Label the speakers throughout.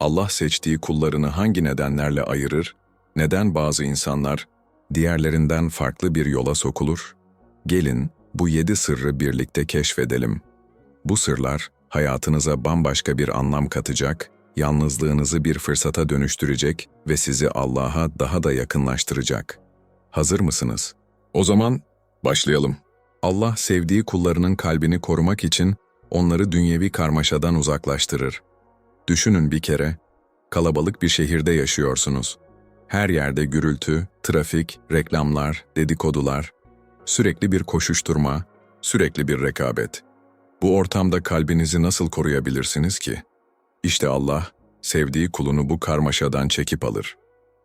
Speaker 1: Allah seçtiği kullarını hangi nedenlerle ayırır? Neden bazı insanlar diğerlerinden farklı bir yola sokulur? Gelin bu yedi sırrı birlikte keşfedelim. Bu sırlar hayatınıza bambaşka bir anlam katacak, yalnızlığınızı bir fırsata dönüştürecek ve sizi Allah'a daha da yakınlaştıracak. Hazır mısınız? O zaman başlayalım. Allah sevdiği kullarının kalbini korumak için onları dünyevi karmaşadan uzaklaştırır. Düşünün bir kere, kalabalık bir şehirde yaşıyorsunuz. Her yerde gürültü, trafik, reklamlar, dedikodular, sürekli bir koşuşturma, sürekli bir rekabet. Bu ortamda kalbinizi nasıl koruyabilirsiniz ki? İşte Allah, sevdiği kulunu bu karmaşadan çekip alır.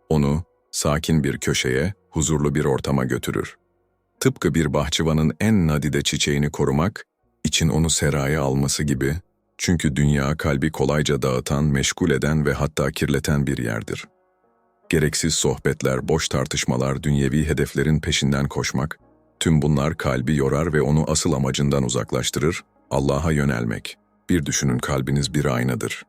Speaker 1: Onu sakin bir köşeye, huzurlu bir ortama götürür. Tıpkı bir bahçıvanın en nadide çiçeğini korumak, için onu seraya alması gibi, çünkü dünya kalbi kolayca dağıtan, meşgul eden ve hatta kirleten bir yerdir. Gereksiz sohbetler, boş tartışmalar, dünyevi hedeflerin peşinden koşmak, tüm bunlar kalbi yorar ve onu asıl amacından uzaklaştırır, Allah'a yönelmek. Bir düşünün kalbiniz bir aynadır.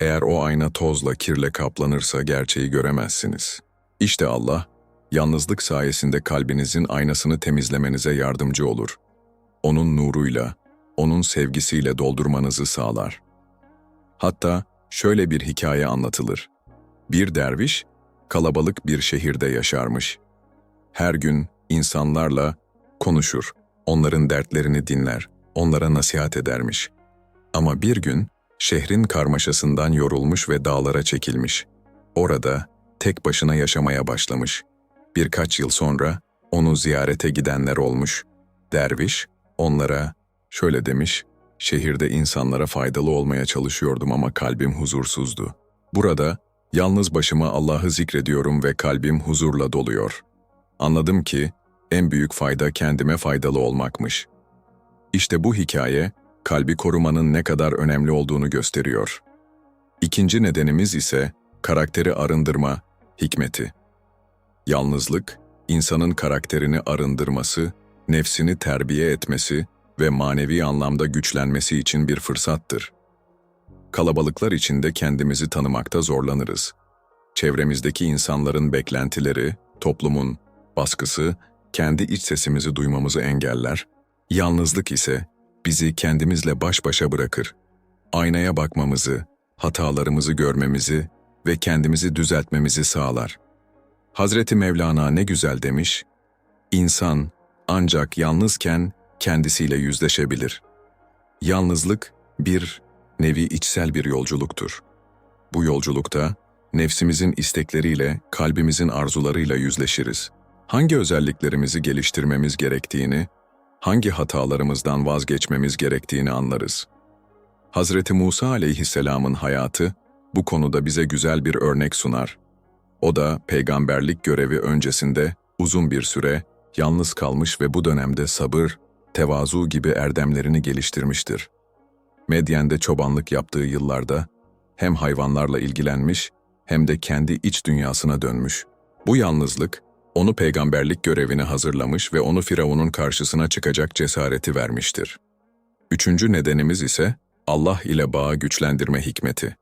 Speaker 1: Eğer o ayna tozla, kirle kaplanırsa gerçeği göremezsiniz. İşte Allah, yalnızlık sayesinde kalbinizin aynasını temizlemenize yardımcı olur. Onun nuruyla, onun sevgisiyle doldurmanızı sağlar. Hatta şöyle bir hikaye anlatılır. Bir derviş, kalabalık bir şehirde yaşarmış. Her gün insanlarla konuşur, onların dertlerini dinler, onlara nasihat edermiş. Ama bir gün şehrin karmaşasından yorulmuş ve dağlara çekilmiş. Orada tek başına yaşamaya başlamış. Birkaç yıl sonra onu ziyarete gidenler olmuş. Derviş onlara şöyle demiş, şehirde insanlara faydalı olmaya çalışıyordum ama kalbim huzursuzdu. Burada yalnız başıma Allah'ı zikrediyorum ve kalbim huzurla doluyor. Anladım ki en büyük fayda kendime faydalı olmakmış. İşte bu hikaye kalbi korumanın ne kadar önemli olduğunu gösteriyor. İkinci nedenimiz ise karakteri arındırma, hikmeti. Yalnızlık, insanın karakterini arındırması, nefsini terbiye etmesi ve manevi anlamda güçlenmesi için bir fırsattır. Kalabalıklar içinde kendimizi tanımakta zorlanırız. Çevremizdeki insanların beklentileri, toplumun baskısı, kendi iç sesimizi duymamızı engeller. Yalnızlık ise bizi kendimizle baş başa bırakır. Aynaya bakmamızı, hatalarımızı görmemizi ve kendimizi düzeltmemizi sağlar. Hazreti Mevlana ne güzel demiş, İnsan ancak yalnızken kendisiyle yüzleşebilir. Yalnızlık bir nevi içsel bir yolculuktur. Bu yolculukta nefsimizin istekleriyle, kalbimizin arzularıyla yüzleşiriz. Hangi özelliklerimizi geliştirmemiz gerektiğini, hangi hatalarımızdan vazgeçmemiz gerektiğini anlarız. Hazreti Musa aleyhisselamın hayatı bu konuda bize güzel bir örnek sunar. O da peygamberlik görevi öncesinde uzun bir süre yalnız kalmış ve bu dönemde sabır, tevazu gibi erdemlerini geliştirmiştir. Medyen'de çobanlık yaptığı yıllarda hem hayvanlarla ilgilenmiş hem de kendi iç dünyasına dönmüş. Bu yalnızlık onu peygamberlik görevine hazırlamış ve onu Firavun'un karşısına çıkacak cesareti vermiştir. Üçüncü nedenimiz ise Allah ile bağı güçlendirme hikmeti.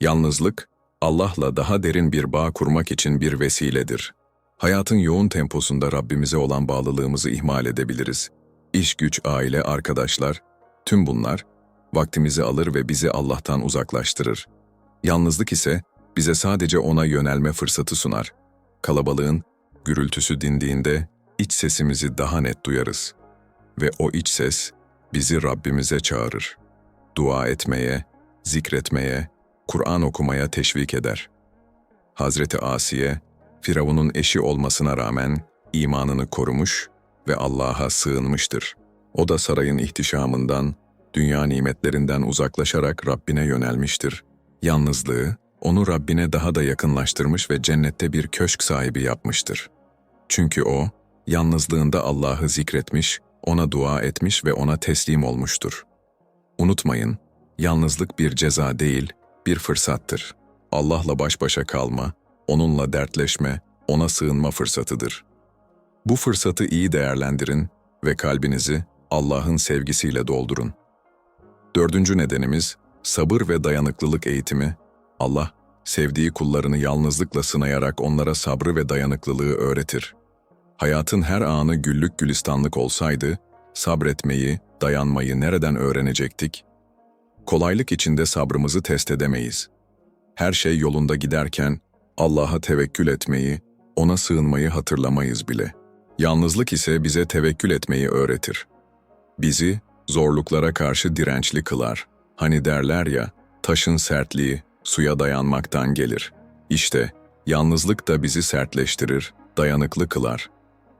Speaker 1: Yalnızlık, Allah'la daha derin bir bağ kurmak için bir vesiledir. Hayatın yoğun temposunda Rabbimize olan bağlılığımızı ihmal edebiliriz. İş, güç, aile, arkadaşlar, tüm bunlar vaktimizi alır ve bizi Allah'tan uzaklaştırır. Yalnızlık ise bize sadece ona yönelme fırsatı sunar. Kalabalığın gürültüsü dindiğinde iç sesimizi daha net duyarız. Ve o iç ses bizi Rabbimize çağırır. Dua etmeye, zikretmeye, Kur'an okumaya teşvik eder. Hazreti Asiye, Firavun'un eşi olmasına rağmen imanını korumuş ve Allah'a sığınmıştır. O da sarayın ihtişamından, dünya nimetlerinden uzaklaşarak Rabbine yönelmiştir. Yalnızlığı, onu Rabbine daha da yakınlaştırmış ve cennette bir köşk sahibi yapmıştır. Çünkü o, yalnızlığında Allah'ı zikretmiş, ona dua etmiş ve ona teslim olmuştur. Unutmayın, yalnızlık bir ceza değil, bir fırsattır. Allah'la baş başa kalma, onunla dertleşme, ona sığınma fırsatıdır. Bu fırsatı iyi değerlendirin ve kalbinizi Allah'ın sevgisiyle doldurun. Dördüncü nedenimiz, sabır ve dayanıklılık eğitimi, Allah, sevdiği kullarını yalnızlıkla sınayarak onlara sabrı ve dayanıklılığı öğretir. Hayatın her anı güllük gülistanlık olsaydı, sabretmeyi, dayanmayı nereden öğrenecektik? Kolaylık içinde sabrımızı test edemeyiz. Her şey yolunda giderken Allah'a tevekkül etmeyi, ona sığınmayı hatırlamayız bile. Yalnızlık ise bize tevekkül etmeyi öğretir. Bizi zorluklara karşı dirençli kılar. Hani derler ya, taşın sertliği suya dayanmaktan gelir. İşte yalnızlık da bizi sertleştirir, dayanıklı kılar.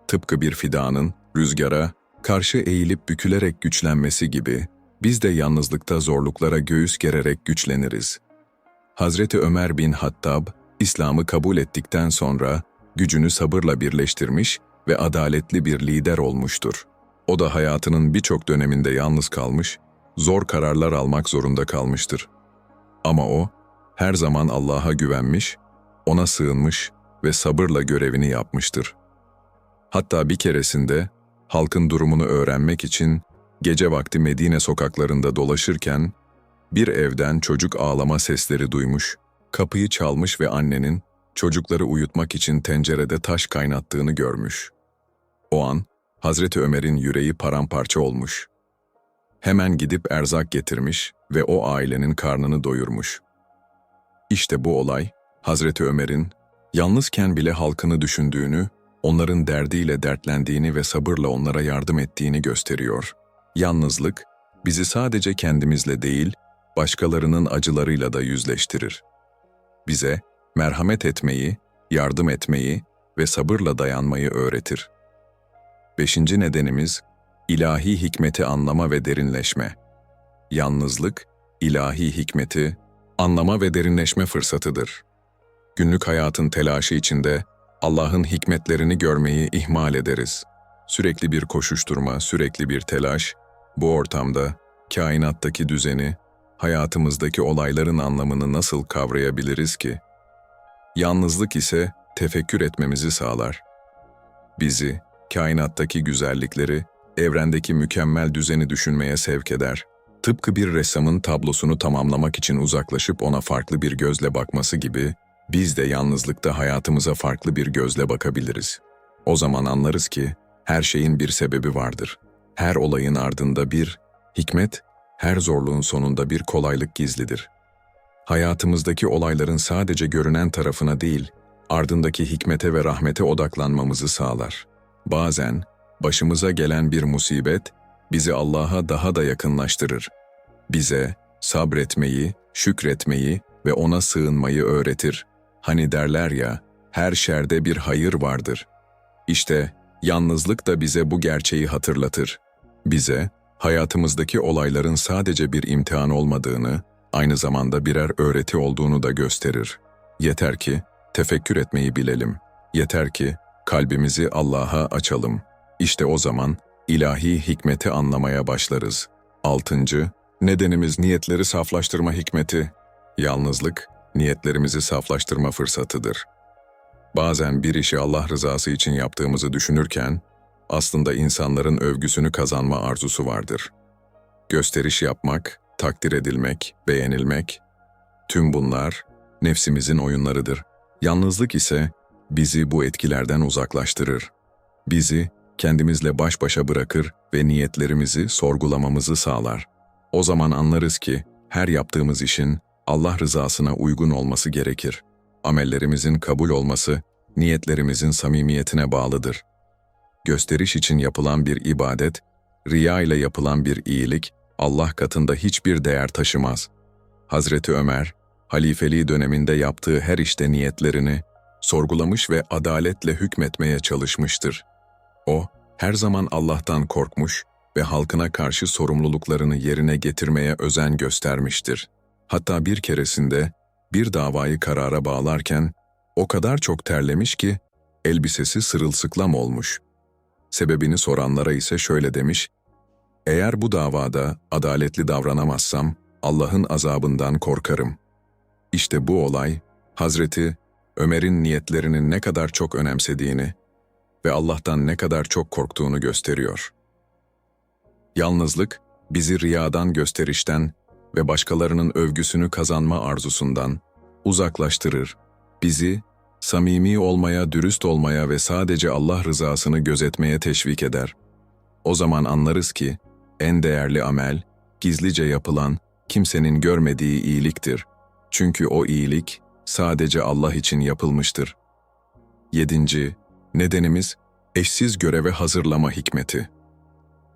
Speaker 1: Tıpkı bir fidanın rüzgara karşı eğilip bükülerek güçlenmesi gibi biz de yalnızlıkta zorluklara göğüs gererek güçleniriz. Hazreti Ömer bin Hattab, İslam'ı kabul ettikten sonra gücünü sabırla birleştirmiş ve adaletli bir lider olmuştur. O da hayatının birçok döneminde yalnız kalmış, zor kararlar almak zorunda kalmıştır. Ama o, her zaman Allah'a güvenmiş, ona sığınmış ve sabırla görevini yapmıştır. Hatta bir keresinde halkın durumunu öğrenmek için gece vakti Medine sokaklarında dolaşırken bir evden çocuk ağlama sesleri duymuş, kapıyı çalmış ve annenin çocukları uyutmak için tencerede taş kaynattığını görmüş. O an Hazreti Ömer'in yüreği paramparça olmuş. Hemen gidip erzak getirmiş ve o ailenin karnını doyurmuş. İşte bu olay, Hazreti Ömer'in yalnızken bile halkını düşündüğünü, onların derdiyle dertlendiğini ve sabırla onlara yardım ettiğini gösteriyor. Yalnızlık, bizi sadece kendimizle değil, başkalarının acılarıyla da yüzleştirir. Bize merhamet etmeyi, yardım etmeyi ve sabırla dayanmayı öğretir. Beşinci nedenimiz, ilahi hikmeti anlama ve derinleşme. Yalnızlık, ilahi hikmeti, anlama ve derinleşme fırsatıdır. Günlük hayatın telaşı içinde Allah'ın hikmetlerini görmeyi ihmal ederiz. Sürekli bir koşuşturma, sürekli bir telaş, bu ortamda kainattaki düzeni, hayatımızdaki olayların anlamını nasıl kavrayabiliriz ki? Yalnızlık ise tefekkür etmemizi sağlar. Bizi, kainattaki güzellikleri, evrendeki mükemmel düzeni düşünmeye sevk eder. Tıpkı bir ressamın tablosunu tamamlamak için uzaklaşıp ona farklı bir gözle bakması gibi, biz de yalnızlıkta hayatımıza farklı bir gözle bakabiliriz. O zaman anlarız ki, her şeyin bir sebebi vardır. Her olayın ardında bir hikmet, her zorluğun sonunda bir kolaylık gizlidir. Hayatımızdaki olayların sadece görünen tarafına değil, ardındaki hikmete ve rahmete odaklanmamızı sağlar. Bazen, başımıza gelen bir musibet, bizi Allah'a daha da yakınlaştırır. Bize sabretmeyi, şükretmeyi ve O'na sığınmayı öğretir. Hani derler ya, her şerde bir hayır vardır. İşte yalnızlık da bize bu gerçeği hatırlatır. Bize, hayatımızdaki olayların sadece bir imtihan olmadığını, aynı zamanda birer öğreti olduğunu da gösterir. Yeter ki tefekkür etmeyi bilelim. Yeter ki kalbimizi Allah'a açalım. İşte o zaman ilahi hikmeti anlamaya başlarız. Altıncı, nedenimiz niyetleri saflaştırma hikmeti. Yalnızlık, niyetlerimizi saflaştırma fırsatıdır. Bazen bir işi Allah rızası için yaptığımızı düşünürken, aslında insanların övgüsünü kazanma arzusu vardır. Gösteriş yapmak, takdir edilmek, beğenilmek, tüm bunlar nefsimizin oyunlarıdır. Yalnızlık ise bizi bu etkilerden uzaklaştırır. Bizi kendimizle baş başa bırakır ve niyetlerimizi sorgulamamızı sağlar. O zaman anlarız ki her yaptığımız işin Allah rızasına uygun olması gerekir. Amellerimizin kabul olması, niyetlerimizin samimiyetine bağlıdır. Gösteriş için yapılan bir ibadet, riya ile yapılan bir iyilik, Allah katında hiçbir değer taşımaz. Hazreti Ömer, halifeliği döneminde yaptığı her işte niyetlerini sorgulamış ve adaletle hükmetmeye çalışmıştır. O, her zaman Allah'tan korkmuş ve halkına karşı sorumluluklarını yerine getirmeye özen göstermiştir. Hatta bir keresinde bir davayı karara bağlarken o kadar çok terlemiş ki elbisesi sırılsıklam olmuş. Sebebini soranlara ise şöyle demiş, eğer bu davada adaletli davranamazsam Allah'ın azabından korkarım. İşte bu olay, Hazreti Ömer'in niyetlerinin ne kadar çok önemsediğini ve Allah'tan ne kadar çok korktuğunu gösteriyor. Yalnızlık, bizi riyadan gösterişten ve başkalarının övgüsünü kazanma arzusundan, uzaklaştırır. Bizi samimi olmaya, dürüst olmaya ve sadece Allah rızasını gözetmeye teşvik eder. O zaman anlarız ki en değerli amel gizlice yapılan, kimsenin görmediği iyiliktir. Çünkü o iyilik sadece Allah için yapılmıştır. 7. Nedenimiz eşsiz göreve hazırlama hikmeti.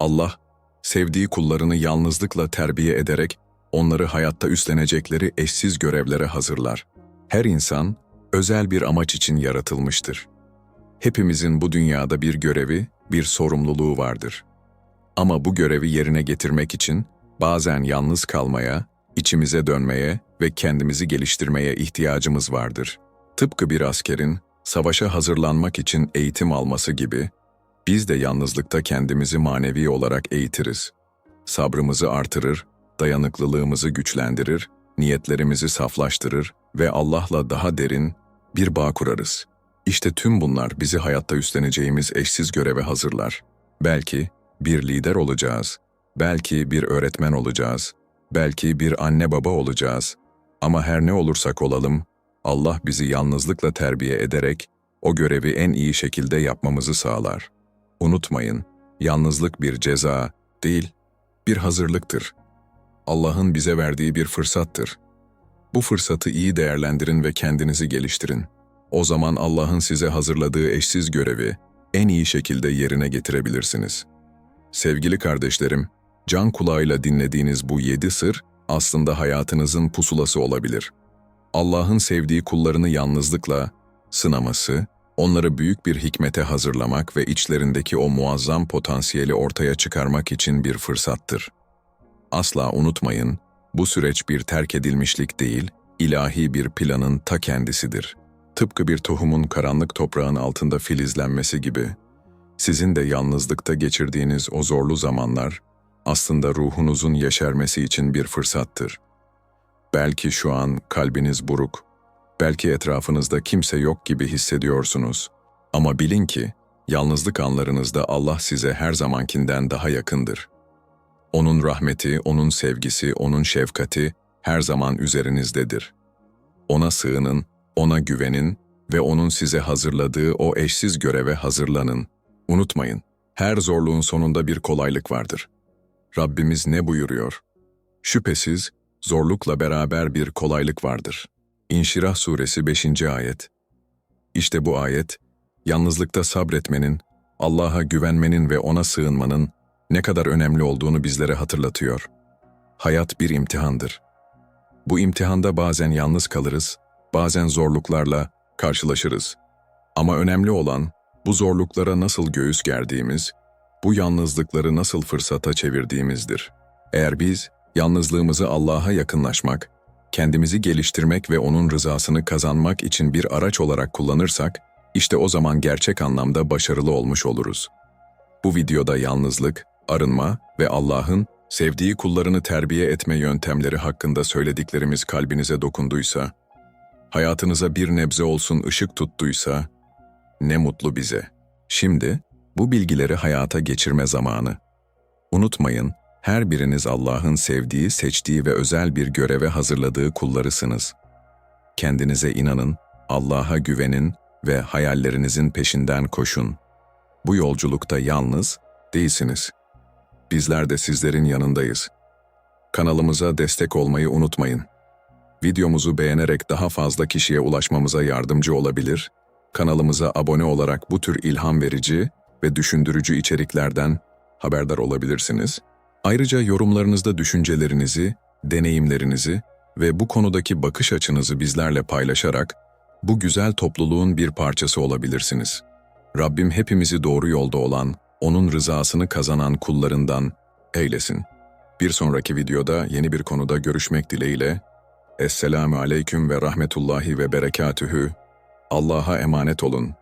Speaker 1: Allah, sevdiği kullarını yalnızlıkla terbiye ederek onları hayatta üstlenecekleri eşsiz görevlere hazırlar. Her insan özel bir amaç için yaratılmıştır. Hepimizin bu dünyada bir görevi, bir sorumluluğu vardır. Ama bu görevi yerine getirmek için bazen yalnız kalmaya, içimize dönmeye ve kendimizi geliştirmeye ihtiyacımız vardır. Tıpkı bir askerin savaşa hazırlanmak için eğitim alması gibi, biz de yalnızlıkta kendimizi manevi olarak eğitiriz. Sabrımızı artırır, dayanıklılığımızı güçlendirir, niyetlerimizi saflaştırır ve Allah'la daha derin bir bağ kurarız. İşte tüm bunlar bizi hayatta üstleneceğimiz eşsiz göreve hazırlar. Belki bir lider olacağız, belki bir öğretmen olacağız, belki bir anne baba olacağız. Ama her ne olursak olalım, Allah bizi yalnızlıkla terbiye ederek o görevi en iyi şekilde yapmamızı sağlar. Unutmayın, yalnızlık bir ceza değil, bir hazırlıktır. Allah'ın bize verdiği bir fırsattır. Bu fırsatı iyi değerlendirin ve kendinizi geliştirin. O zaman Allah'ın size hazırladığı eşsiz görevi en iyi şekilde yerine getirebilirsiniz. Sevgili kardeşlerim, can kulağıyla dinlediğiniz bu yedi sır aslında hayatınızın pusulası olabilir. Allah'ın sevdiği kullarını yalnızlıkla sınaması, onları büyük bir hikmete hazırlamak ve içlerindeki o muazzam potansiyeli ortaya çıkarmak için bir fırsattır. Asla unutmayın, bu süreç bir terk edilmişlik değil, ilahi bir planın ta kendisidir. Tıpkı bir tohumun karanlık toprağın altında filizlenmesi gibi, sizin de yalnızlıkta geçirdiğiniz o zorlu zamanlar, aslında ruhunuzun yeşermesi için bir fırsattır. Belki şu an kalbiniz buruk, belki etrafınızda kimse yok gibi hissediyorsunuz. Ama bilin ki, yalnızlık anlarınızda Allah size her zamankinden daha yakındır. Onun rahmeti, O'nun sevgisi, O'nun şefkati her zaman üzerinizdedir. O'na sığının, O'na güvenin ve O'nun size hazırladığı o eşsiz göreve hazırlanın. Unutmayın, her zorluğun sonunda bir kolaylık vardır. Rabbimiz ne buyuruyor? Şüphesiz zorlukla beraber bir kolaylık vardır. İnşirah suresi 5. ayet. İşte bu ayet, yalnızlıkta sabretmenin, Allah'a güvenmenin ve O'na sığınmanın ne kadar önemli olduğunu bizlere hatırlatıyor. Hayat bir imtihandır. Bu imtihanda bazen yalnız kalırız, bazen zorluklarla karşılaşırız. Ama önemli olan bu zorluklara nasıl göğüs gerdiğimiz, bu yalnızlıkları nasıl fırsata çevirdiğimizdir. Eğer biz yalnızlığımızı Allah'a yakınlaşmak, kendimizi geliştirmek ve O'nun rızasını kazanmak için bir araç olarak kullanırsak, işte o zaman gerçek anlamda başarılı olmuş oluruz. Bu videoda yalnızlık, arınma ve Allah'ın sevdiği kullarını terbiye etme yöntemleri hakkında söylediklerimiz kalbinize dokunduysa, hayatınıza bir nebze olsun ışık tuttuysa, ne mutlu bize. Şimdi bu bilgileri hayata geçirme zamanı. Unutmayın, her biriniz Allah'ın sevdiği, seçtiği ve özel bir göreve hazırladığı kullarısınız. Kendinize inanın, Allah'a güvenin ve hayallerinizin peşinden koşun. Bu yolculukta yalnız değilsiniz. Bizler de sizlerin yanındayız. Kanalımıza destek olmayı unutmayın. Videomuzu beğenerek daha fazla kişiye ulaşmamıza yardımcı olabilir, kanalımıza abone olarak bu tür ilham verici ve düşündürücü içeriklerden haberdar olabilirsiniz. Ayrıca yorumlarınızda düşüncelerinizi, deneyimlerinizi ve bu konudaki bakış açınızı bizlerle paylaşarak bu güzel topluluğun bir parçası olabilirsiniz. Rabbim hepimizi doğru yolda olan, onun rızasını kazanan kullarından eylesin. Bir sonraki videoda yeni bir konuda görüşmek dileğiyle. Esselamu aleyküm ve rahmetullahi ve berekatühü. Allah'a emanet olun.